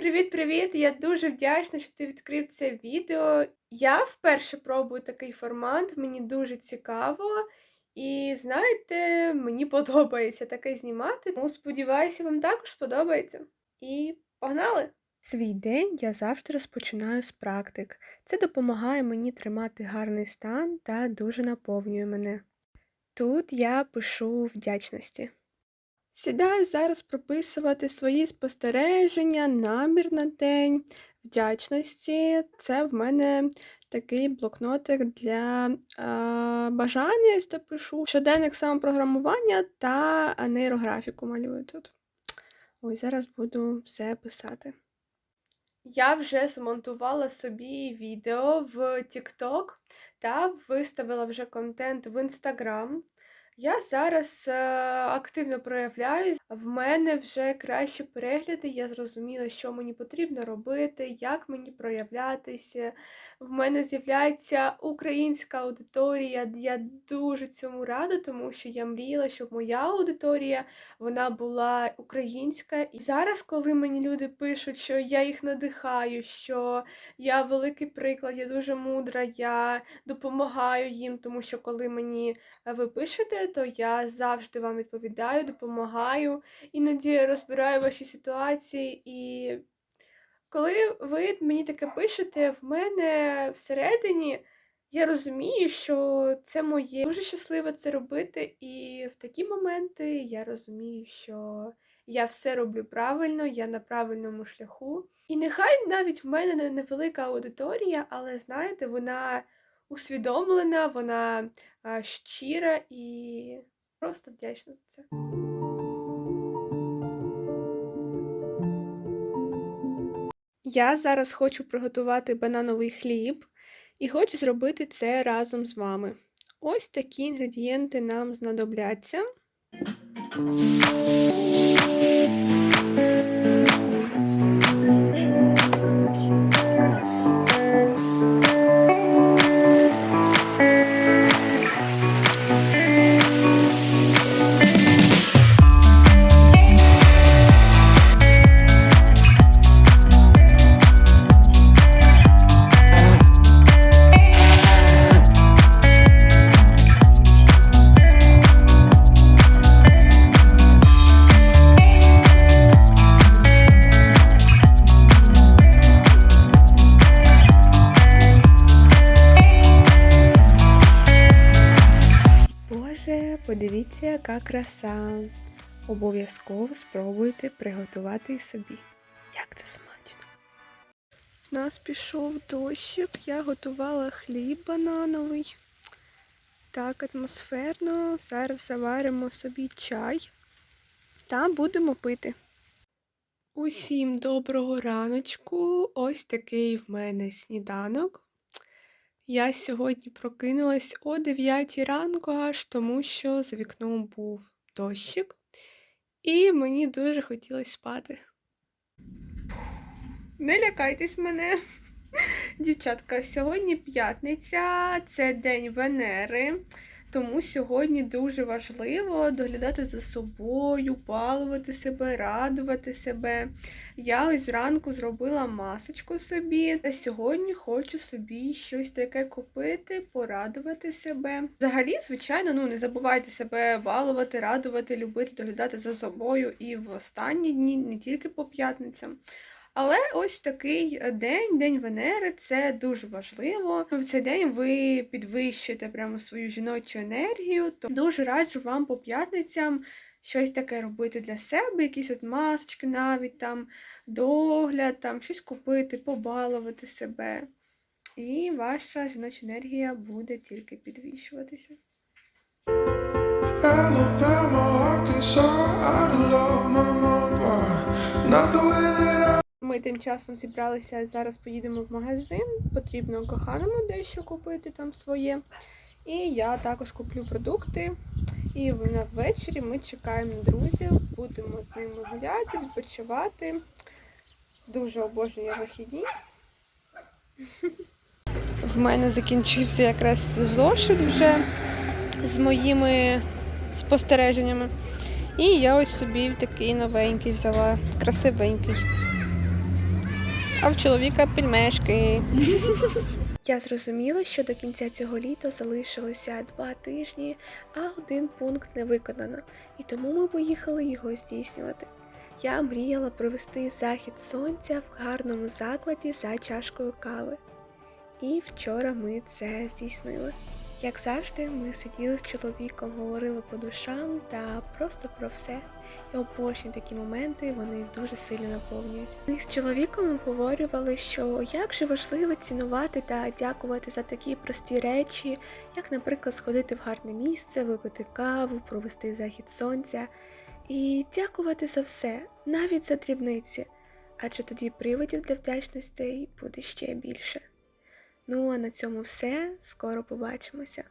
Привіт-привіт! Я дуже вдячна, що ти відкрив це відео. Я вперше пробую такий формат, мені дуже цікаво. І знаєте, мені подобається таке знімати. Тому сподіваюся, вам також сподобається. І погнали! Свій день я завжди розпочинаю з практик. Це допомагає мені тримати гарний стан та дуже наповнює мене. Тут я пишу вдячності. Сідаю зараз прописувати свої спостереження, намір на день, вдячності. Це в мене такий блокнотик для е, бажань, я пишу. Щоденник самопрограмування та нейрографіку малюю тут. Ось зараз буду все писати. Я вже змонтувала собі відео в TikTok та виставила вже контент в Instagram. Я зараз е, активно проявляюсь, в мене вже кращі перегляди, я зрозуміла, що мені потрібно робити, як мені проявлятися. В мене з'являється українська аудиторія. Я дуже цьому рада, тому що я мріяла, щоб моя аудиторія вона була українська. І зараз, коли мені люди пишуть, що я їх надихаю, що я великий приклад, я дуже мудра, я допомагаю їм, тому що коли мені е, ви пишете, то я завжди вам відповідаю, допомагаю, іноді розбираю ваші ситуації. І коли ви мені таке пишете, в мене всередині я розумію, що це моє. Дуже щаслива це робити, і в такі моменти я розумію, що я все роблю правильно, я на правильному шляху. І нехай навіть в мене невелика аудиторія, але знаєте, вона усвідомлена, вона щира і просто вдячна за це. Я зараз хочу приготувати банановий хліб і хочу зробити це разом з вами. Ось такі інгредієнти нам знадобляться. Подивіться, яка краса. Обов'язково спробуйте приготувати собі. Як це смачно. В нас пішов дощик, я готувала хліб банановий. Так, атмосферно. Зараз заваримо собі чай та будемо пити. Усім доброго раночку. Ось такий в мене сніданок. Я сьогодні прокинулась о 9 ранку, аж тому що за вікном був дощик, і мені дуже хотілося спати. Не лякайтесь мене. Дівчатка, сьогодні п'ятниця, це день Венери, тому сьогодні дуже важливо доглядати за собою, балувати себе, радувати себе. Я ось зранку зробила масочку собі, та сьогодні хочу собі щось таке купити, порадувати себе. Взагалі, звичайно, ну не забувайте себе балувати, радувати, любити, доглядати за собою і в останні дні, не тільки по п'ятницям. Але ось такий день, День Венери, це дуже важливо. В цей день ви підвищите прямо свою жіночу енергію. То дуже раджу вам по п'ятницям щось таке робити для себе, якісь от масочки навіть там, догляд, там, щось купити, побалувати себе. І ваша жіноча енергія буде тільки підвищуватися. Ми тим часом зібралися, зараз поїдемо в магазин. Потрібно коханому дещо купити там своє. І я також куплю продукти. І ввечері ми чекаємо друзів, будемо з ними гуляти, відпочивати. Дуже обожнюю вихідні. В мене закінчився якраз зошит вже з моїми спостереженнями. І я ось собі такий новенький взяла, красивенький. А в чоловіка пельмешки. Я зрозуміла, що до кінця цього літа залишилося два тижні, а один пункт не виконано, і тому ми поїхали його здійснювати. Я мріяла провести захід сонця в гарному закладі за чашкою кави. І вчора ми це здійснили. Як завжди, ми сиділи з чоловіком, говорили по душам та просто про все. Я обожнюю такі моменти, вони дуже сильно наповнюють. Ми з чоловіком обговорювали, що як же важливо цінувати та дякувати за такі прості речі, як, наприклад, сходити в гарне місце, випити каву, провести захід сонця і дякувати за все, навіть за дрібниці, адже тоді приводів для вдячностей буде ще більше. Ну а на цьому все. Скоро побачимося.